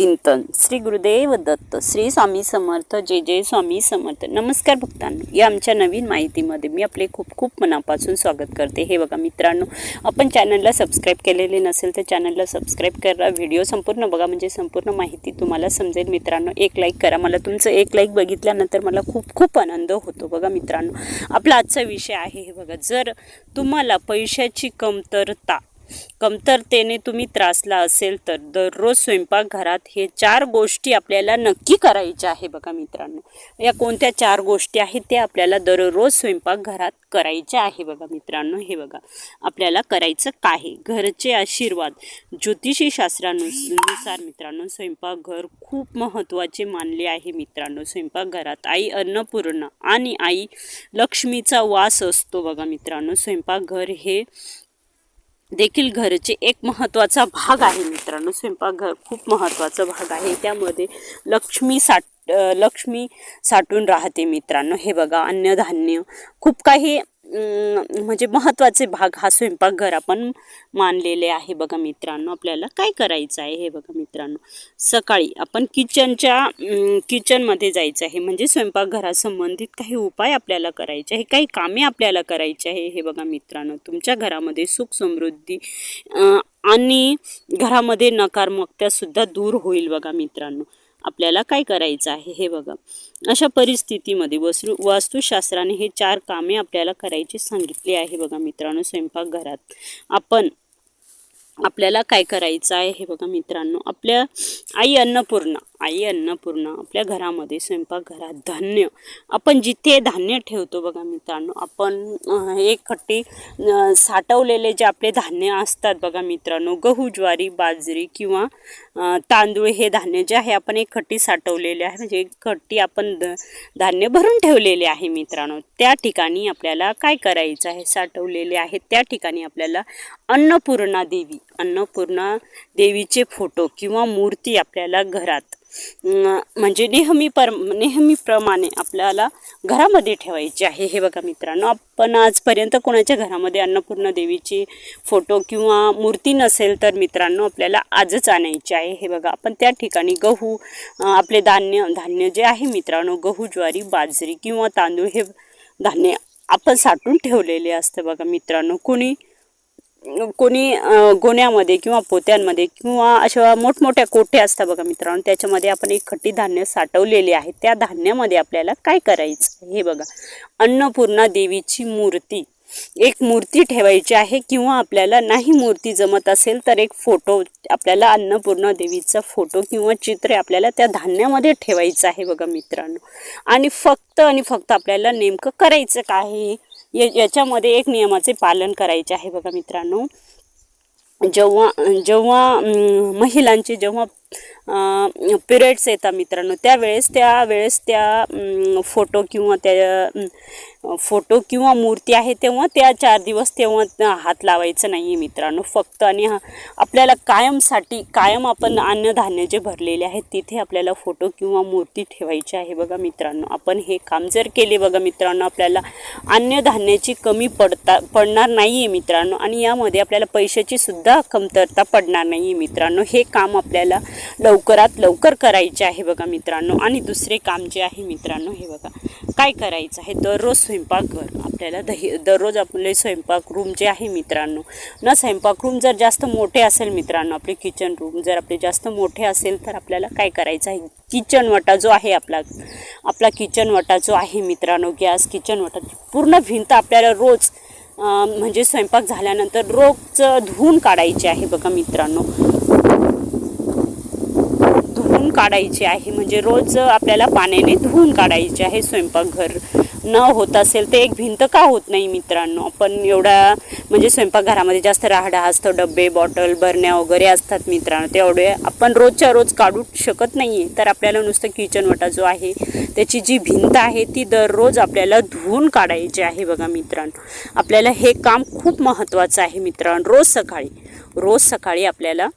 चिंतन. श्री गुरुदेव दत्त श्री स्वामी समर्थ जय जय स्वामी समर्थ. नमस्कार भक्तांनो या आमच्या नवीन माहितीमध्ये मी आपले खूप खूप मनापासून स्वागत करते. हे बघा मित्रांनो आपण चॅनलला सबस्क्राईब केलेले नसेल तर चॅनलला सबस्क्राईब करा. व्हिडिओ संपूर्ण बघा म्हणजे संपूर्ण माहिती तुम्हाला समजेल. मित्रांनो एक लाईक करा. मला तुमचं एक लाईक बघितल्यानंतर मला खूप खूप आनंद होतो. बघा मित्रांनो आपला आजचा विषय आहे हे बघा. जर तुम्हाला पैशाची कमतरता कमतरतेने तुम्ही त्रासला असेल तर दररोज स्वयंपाकघरात हे चार गोष्टी आपल्याला नक्की करायच्या आहे बघा मित्रांनो. या कोणत्या चार गोष्टी आहेत त्या आपल्याला दररोज स्वयंपाकघरात करायच्या आहे बघा मित्रांनो. हे बघा आपल्याला करायचं काय? घरचे आशीर्वाद. ज्योतिषी शास्त्रानुसार मित्रांनो स्वयंपाकघर खूप महत्त्वाचे मानले आहे मित्रांनो. स्वयंपाकघरात आई अन्नपूर्णा आणि आई लक्ष्मीचा वास असतो बघा मित्रांनो. स्वयंपाकघर हे देखील घरचे एक महत्त्वाचा भाग आहे मित्रांनो. स्वयंपाकघर खूप महत्त्वाचा भाग आहे. त्यामध्ये लक्ष्मी साठ लक्ष्मी साठून राहते मित्रांनो. हे बघा अन्नधान्य. खूप काही म्हणजे महत्त्वाचे भाग हा स्वयंपाकघर आपण मानलेले आहे बघा मित्रांनो. आपल्याला काय करायचं आहे हे बघा मित्रांनो. सकाळी आपण किचनच्या किचनमध्ये जायचं आहे. म्हणजे स्वयंपाकघरासंबंधित काही उपाय आपल्याला करायचे आहे. काही कामे आपल्याला करायची आहे हे बघा मित्रांनो. तुमच्या घरामध्ये सुख समृद्धी आणि घरामध्ये नकारात्मकतासुद्धा दूर होईल बघा मित्रांनो. आपल्याला काय करायचं आहे हे बघा. अशा परिस्थितीमध्ये वस्तू वास्तुशास्त्राने हे चार कामे आपल्याला करायची सांगितली आहे बघा मित्रांनो स्वयंपाकघरात. आपण आपल्याला काय करायचं आहे हे बघा मित्रांनो. आपल्या आई अन्नपूर्णा आई अन्नपूर्णा आपल्या घरामध्ये स्वयंपाकघरात धान्य. आपण जिथे धान्य ठेवतो बघा मित्रांनो आपण एक खट्टी साठवलेले जे आपले धान्य असतात बघा मित्रांनो गहू ज्वारी बाजरी किंवा तांदूळ हे धान्य जे आहे आपण एक खट्टी साठवलेले आहे. म्हणजे एक खट्टी आपण द धान्य भरून ठेवलेले आहे मित्रांनो. त्या ठिकाणी आपल्याला काय करायचं आहे? साठवलेले आहे त्या ठिकाणी आपल्याला अन्नपूर्णा देवी. अन्नपूर्णा देवीचे फोटो किंवा मूर्ती आपल्याला घरात. म्हणजे नेहमी पर नेहमीप्रमाणे आपल्याला घरामध्ये ठेवायची आहे. हे बघा मित्रांनो आपण आजपर्यंत कोणाच्या घरामध्ये अन्नपूर्णा देवीची फोटो किंवा मूर्ती नसेल तर मित्रांनो आपल्याला आजच आणायची आहे. हे बघा आपण त्या ठिकाणी गहू आपले धान्य धान्य जे आहे मित्रांनो गहू ज्वारी बाजरी किंवा तांदूळ हे धान्य आपण साठून ठेवलेले असतं बघा मित्रांनो. कोणी कोणी गोण्यामध्ये किंवा पोत्यांमध्ये किंवा अशा मोठमोठ्या कोठ्या असतात बघा मित्रांनो त्याच्यामध्ये आपण एक खट्टी धान्य साठवलेली आहे. त्या धान्यामध्ये आपल्याला काय करायचं हे बघा. अन्नपूर्णा देवीची मूर्ती. एक मूर्ती ठेवायची आहे किंवा आपल्याला नाही मूर्ती जमत असेल तर एक फोटो आपल्याला अन्नपूर्णा देवीचा फोटो किंवा चित्र आपल्याला त्या धान्यामध्ये ठेवायचं आहे बघा मित्रांनो. आणि फक्त आणि फक्त आपल्याला नेमकं करायचं काय या- याच्यामध्ये एक नियमाचे पालन करायचे आहे बघा मित्रांनो. जेव्हा जेव्हा महिलांचे जेव्हा पिरियड्स येतात मित्रांनो त्यावेळेस त्यावेळेस त्या फोटो किंवा त्या फोटो किंवा मूर्ती आहे तेव्हा त्या चार दिवस तेव्हा हात लावायचं नाही आहे मित्रांनो. फक्त आणि हा- आपल्याला कायमसाठी कायम आपण अन्नधान्य जे भरलेले आहेत तिथे आपल्याला फोटो किंवा मूर्ती ठेवायची आहे बघा मित्रांनो. आपण हे काम जर केले बघा मित्रांनो आपल्याला अन्नधान्याची कमी पडता पडणार नाही आहे मित्रांनो. आणि यामध्ये आपल्याला पैशाची सुद्धा कमतरता पडणार नाही आहे मित्रांनो. हे काम आपल्याला लवकरात लवकर करायचे आहे बघा मित्रांनो. आणि दुसरे काम जे आहे मित्रांनो हे बघा. काय करायचं आहे? दररोज स्वयंपाकघर. आपल्याला दही दररोज आपले स्वयंपाक रूम जे आहे मित्रांनो. न स्वयंपाक रूम जर जास्त मोठे असेल मित्रांनो आपले किचन रूम जर आपले जास्त मोठे असेल तर आपल्याला काय करायचं आहे? किचन वटा जो आहे आपला आपला किचन वटा जो आहे मित्रांनो गॅस किचन वटा पूर्ण भिंत आपल्याला रोज म्हणजे स्वयंपाक झाल्यानंतर रोजचं धुवून काढायचे आहे बघा मित्रांनो. काढायची आहे. म्हणजे रोज आपल्याला पाण्याने धुवून काढायचे आहे स्वयंपाकघर. न होत असेल तर एक भिंत का होत नाही मित्रांनो? आपण एवढा म्हणजे स्वयंपाकघरामध्ये जास्त राहडा असतो डबे बॉटल बरण्या वगैरे असतात मित्रांनो. तेवढे आपण रोजच्या रोज काढू शकत नाही आहे तर आपल्याला नुसतं किचनवटा जो आहे त्याची जी भिंत आहे ती दररोज आपल्याला धुवून काढायची आहे बघा मित्रांनो. आपल्याला हे काम खूप महत्त्वाचं आहे मित्रांनो. रोज सकाळी रोज सकाळी आपल्याला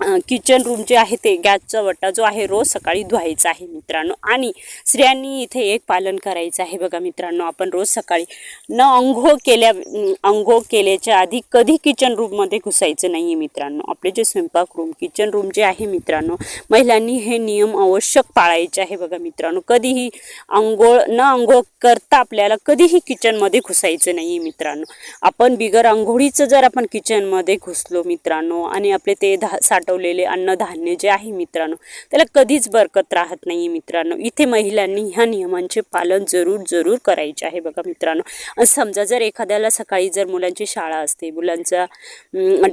किचन रूम जे आहे ते गॅसचा वट्टा जो आहे रोज सकाळी धुवायचा आहे मित्रांनो. आणि स्त्रियांनी इथे एक पालन करायचं आहे बघा मित्रांनो. आपण रोज सकाळी न अंघोळ केल्या अं, अंघोळ केल्याच्या आधी कधी किचन रूममध्ये घुसायचं नाही आहे मित्रांनो. आपले जे स्वयंपाक रूम किचन रूम जे आहे मित्रांनो महिलांनी हे नियम आवश्यक पाळायचे आहे बघा मित्रांनो. कधीही अंघोळ न अंघोळ करता आपल्याला कधीही किचनमध्ये घुसायचं नाही आहे मित्रांनो. आपण बिगर अंघोळीचं जर आपण किचनमध्ये घुसलो मित्रांनो आणि आपले ते धा साठवलेले अन्नधान्य जे आहे मित्रांनो त्याला कधीच बरकत राहत नाही मित्रांनो. इथे महिलांनी ह्या नियमांचे पालन जरूर जरूर करायचे आहे बघा मित्रांनो. आणि समजा जर एखाद्याला सकाळी जर मुलांची शाळा असते मुलांचा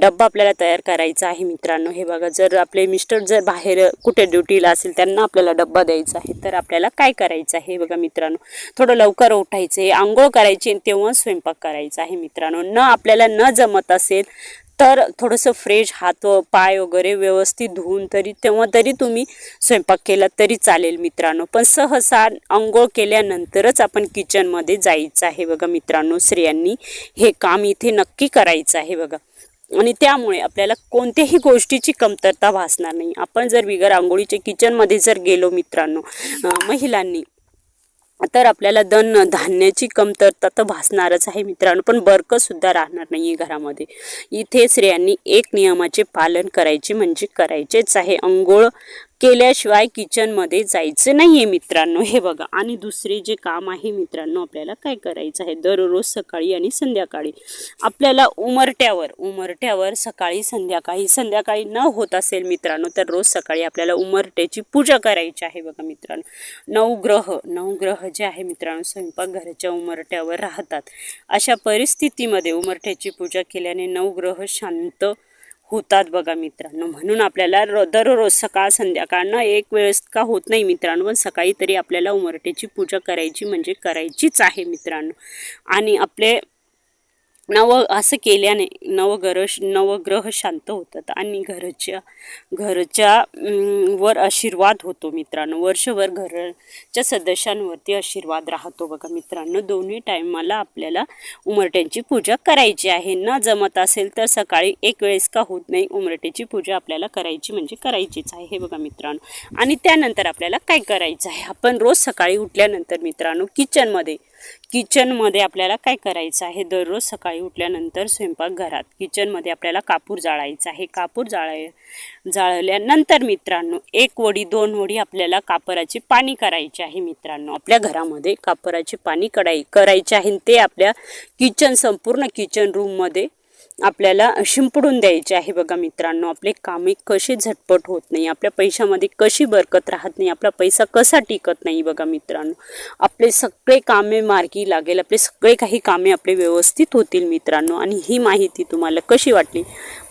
डब्बा आपल्याला तयार करायचा आहे मित्रांनो. हे बघा जर आपले मिस्टर जर बाहेर कुठे ड्युटीला असेल त्यांना आपल्याला डब्बा द्यायचा आहे तर आपल्याला काय करायचं आहे बघा मित्रांनो. थोडं लवकर उठायचं आहे आंघोळ करायची तेव्हा स्वयंपाक करायचा आहे मित्रांनो. न आपल्याला न जमत असेल तर थोडंसं फ्रेश हात व पाय वगैरे व्यवस्थित धुवून तरी तेव्हा तरी तुम्ही स्वयंपाक केला तरी चालेल मित्रांनो. पण सहसा आंघोळ केल्यानंतरच आपण किचनमध्ये जायचं आहे बघा मित्रांनो स्त्रियांनी. हे काम इथे नक्की करायचं आहे बघा. आणि त्यामुळे आपल्याला कोणत्याही गोष्टीची कमतरता भासणार नाही. आपण जर बिगर आंघोळीच्या किचनमध्ये जर गेलो मित्रांनो महिलांनी तर आपल्याला दन धान्याची कमतरता तर भासणारच आहे मित्रांनो. पण बर्कसुद्धा राहणार नाही आहे घरामध्ये. इथे स्त्रियांनी एक नियमाचे पालन करायचे म्हणजे करायचेच आहे. अंघोळ केल्याशिवाय किचनमध्ये जायचं नाही आहे मित्रांनो. हे बघा. आणि दुसरे जे काम आहे मित्रांनो आपल्याला काय करायचं आहे? दररोज सकाळी आणि संध्याकाळी. आपल्याला उमरट्यावर उमरट्यावर सकाळी संध्याकाळी संध्याकाळी न होत असेल मित्रांनो तर रोज सकाळी आपल्याला उमरट्याची पूजा करायची आहे बघा मित्रांनो. नवग्रह नवग्रह जे आहे मित्रांनो स्वयंपाकघराच्या उमरट्यावर राहतात. अशा परिस्थितीमध्ये उमरट्याची पूजा केल्याने नवग्रह शांत होतात बघा मित्रांनो. म्हणून आपल्याला र दररोज सकाळ संध्याकाळ एक वेळेस का होत नाही मित्रांनो पण सकाळी तरी आपल्याला उमरट्याची पूजा करायची म्हणजे करायचीच आहे मित्रांनो. आणि आपले नव असं केल्याने नवग्रह नवग्रह शांत होतात आणि घरच्या घरच्या वर आशीर्वाद होतो मित्रांनो. वर्षभर घरच्या सदस्यांवरती आशीर्वाद राहतो बघा मित्रांनो. दोन्ही टायमाला आपल्याला उमरट्यांची पूजा करायची आहे. न जमत असेल तर सकाळी एक वेळेस का होत नाही उमरट्याची पूजा आपल्याला करायची म्हणजे करायचीच आहे. हे बघा मित्रांनो. आणि त्यानंतर आपल्याला काय करायचं आहे? आपण रोज सकाळी उठल्यानंतर मित्रांनो किचनमध्ये किचनमध्ये आपल्याला काय करायचं आहे? दररोज सकाळी उठल्यानंतर स्वयंपाकघरात किचनमध्ये आपल्याला कापूर जाळायचा आहे. कापूर जाळाय जाळल्यानंतर मित्रांनो एक वडी दोन वडी आपल्याला कापराची पाणी करायची आहे मित्रांनो. आपल्या घरामध्ये कापराची पाणी कडाई करायचे आहे आणि ते आपल्या किचन संपूर्ण किचन रूममध्ये आपल्याला शिंपडून द्यायचे आहे बघा मित्रांनो. आपले कामे कसे झटपट होत नाही आपल्या पैशामध्ये कशी बरकत राहत नाही आपला पैसा कसा टिकत नाही बघा मित्रांनो. आपले सगळे कामे मार्गी लागेल आपले सगळे काही कामे आपले व्यवस्थित होतील मित्रांनो. आणि ही माहिती तुम्हाला कशी वाटली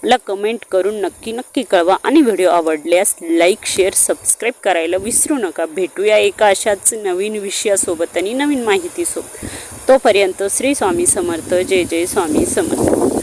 मला कमेंट करून नक्की नक्की कळवा. आणि व्हिडिओ आवडल्यास लाईक शेअर सबस्क्राईब करायला विसरू नका. भेटूया एका अशाच नवीन विषयासोबत आणि नवीन माहितीसोबत. तोपर्यंत श्री स्वामी समर्थ. जय जय स्वामी समर्थ.